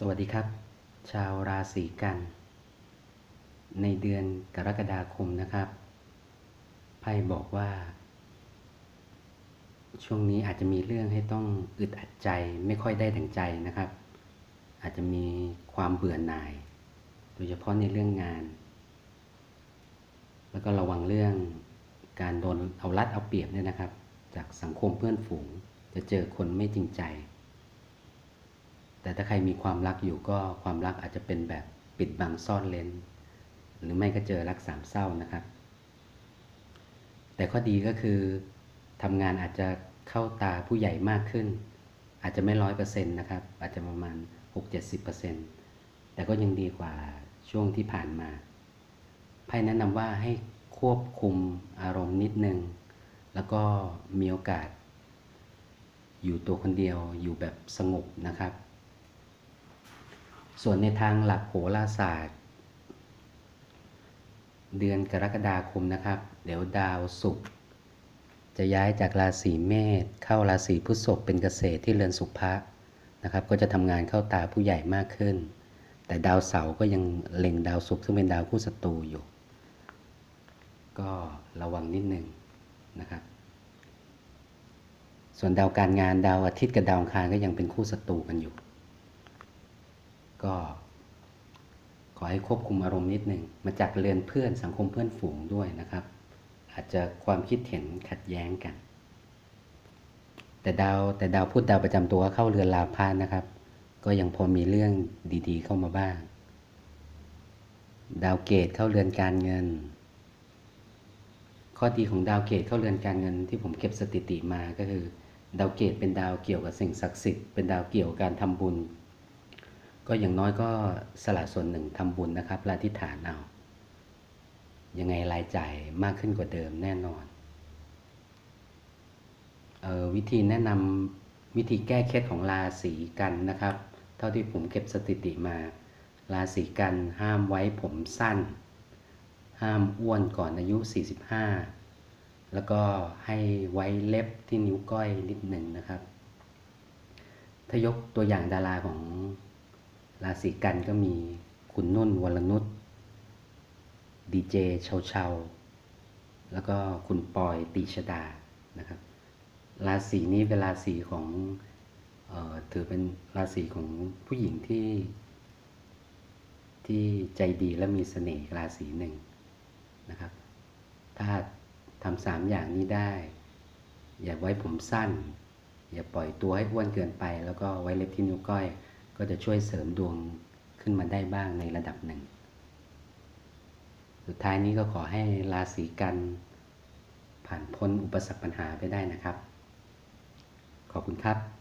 สวัสดีครับ ชาวราศีกัน ในเดือนกรกฎาคมนะครับไพ่บอกว่า ช่วงนี้อาจจะมีเรื่องให้ต้องอึดอัดใจไม่ค่อยได้ดังใจนะครับ อาจจะมีความเบื่อหน่าย โดยเฉพาะในเรื่องงาน แล้วก็ระวังเรื่องการโดนเอารัดเอาเปรียบเนี่ยนะครับ จากสังคมเพื่อนฝูงจะเจอคนไม่จริงใจ ถ้าใครมีความรักอยู่ก็ความรักอาจจะเป็นแบบปิดบังซ่อนเลนหรือไม่ก็เจอรักสามเศร้านะครับ แต่ข้อดีก็คือทำงานอาจจะเข้าตาผู้ใหญ่มากขึ้น อาจจะไม่ร้อยเปอร์เซ็นต์นะครับ อาจจะประมาณหกเจ็ดสิบเปอร์เซ็นต์แต่ก็ยังดีกว่าช่วงที่ผ่านมาไพ่แนะนำว่าให้ควบคุมอารมณ์นิดนึง แล้วก็มีโอกาส อยู่ตัวคนเดียวอยู่แบบสงบนะครับ ส่วนในทางหลักโหราศาสตร์ เดือนกรกฎาคมนะครับ เดี๋ยวดาวศุกร์จะย้ายจากราศีเมษเข้าราศีพฤษภเป็นเกษตรที่เรือนสุภะนะครับ ก็จะทำงานเข้าตาผู้ใหญ่มากขึ้น แต่ดาวเสาร์ก็ยังเล็งดาวศุกร์ซึ่งเป็นดาวคู่ศัตรูอยู่ ก็ระวังนิดนึงนะครับ ส่วนดาวการงานดาวอาทิตย์กับดาวอังคารก็ยังเป็นคู่ศัตรูกันอยู่ ก็ ขอให้ควบคุมอารมณ์นิดหนึ่งมาจากเรือนเพื่อนสังคมเพื่อนฝูงด้วยนะครับ อาจจะความคิดเห็นขัดแย้งกัน แต่ดาวแต่ดาวพุธดาวประจำตัวเข้าเรือนลาพานะครับ ก็ยังพอมีเรื่องดีๆ เข้ามาบ้าง ดาวเกตเข้าเรือนการเงิน ข้อดีของดาวเกตเข้าเรือนการเงินที่ผมเก็บสถิติมาก็คือ ดาวเกตเป็นดาวเกี่ยวกับสิ่งศักดิ์สิทธิ์เป็นดาวเกี่ยวกับการทำบุญ ก็อย่างน้อยก็สละส่วนหนึ่งทำบุญนะครับและที่ฐานเอา ยังไงรายจ่ายมากขึ้นกว่าเดิมแน่นอนเออวิธีแนะนำวิธีแก้เคล็ดของราศีกันนะครับ เท่าที่ผมเก็บสถิติมา ราศีกันห้ามไว้ผมสั้น ห้ามอ้วนก่อนอายุ 45 แล้วก็ให้ไว้เล็บที่นิ้วก้อยนิดหนึ่งนะครับ ถ้ายกตัวอย่างดาราของ ราศีกันก็มีคุณนุ่นวรนุชดีเจเชาเชาแล้วก็คุณปอยตีชดานะครับราศีนี้เป็นราศีของออถือเป็นราศีของผู้หญิงที่ ที่ใจดีและมีเสน่ห์ราศีหนึ่งนะครับ ถ้าทำสามอย่างนี้ได้ อย่าไว้ผมสั้น อย่าปล่อยตัวให้อ้วนเกินไป แล้วก็ไว้เล็บที่นิ้วก้อย ก็จะช่วยเสริมดวงขึ้นมาได้บ้างในระดับหนึ่ง สุดท้ายนี้ก็ขอให้ราศีกันผ่านพ้นอุปสรรคปัญหาไปได้นะครับ ขอบคุณครับ